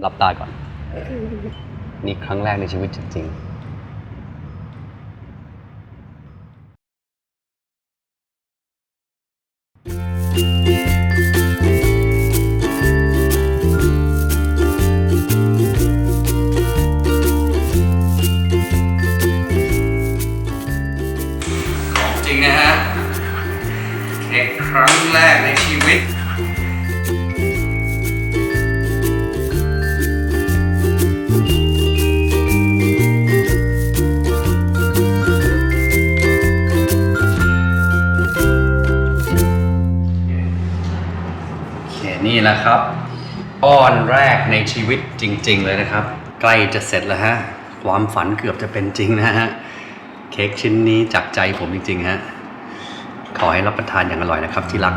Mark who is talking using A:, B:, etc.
A: หลับตาก่อน นี่ครั้งแรกในชีวิตจริงๆของจริงนะฮะเค้กครั้งแรกในชีวิต นี่แหละครับอ้อนแรกในชีวิตจริง ๆ เลยนะครับ ใกล้จะเสร็จแล้วฮะ ความฝันเกือบจะเป็นจริงนะฮะ เค้กชิ้นนี้จากใจผมจริง ๆ ฮะ ขอให้รับประทานอย่างอร่อยนะครับที่รัก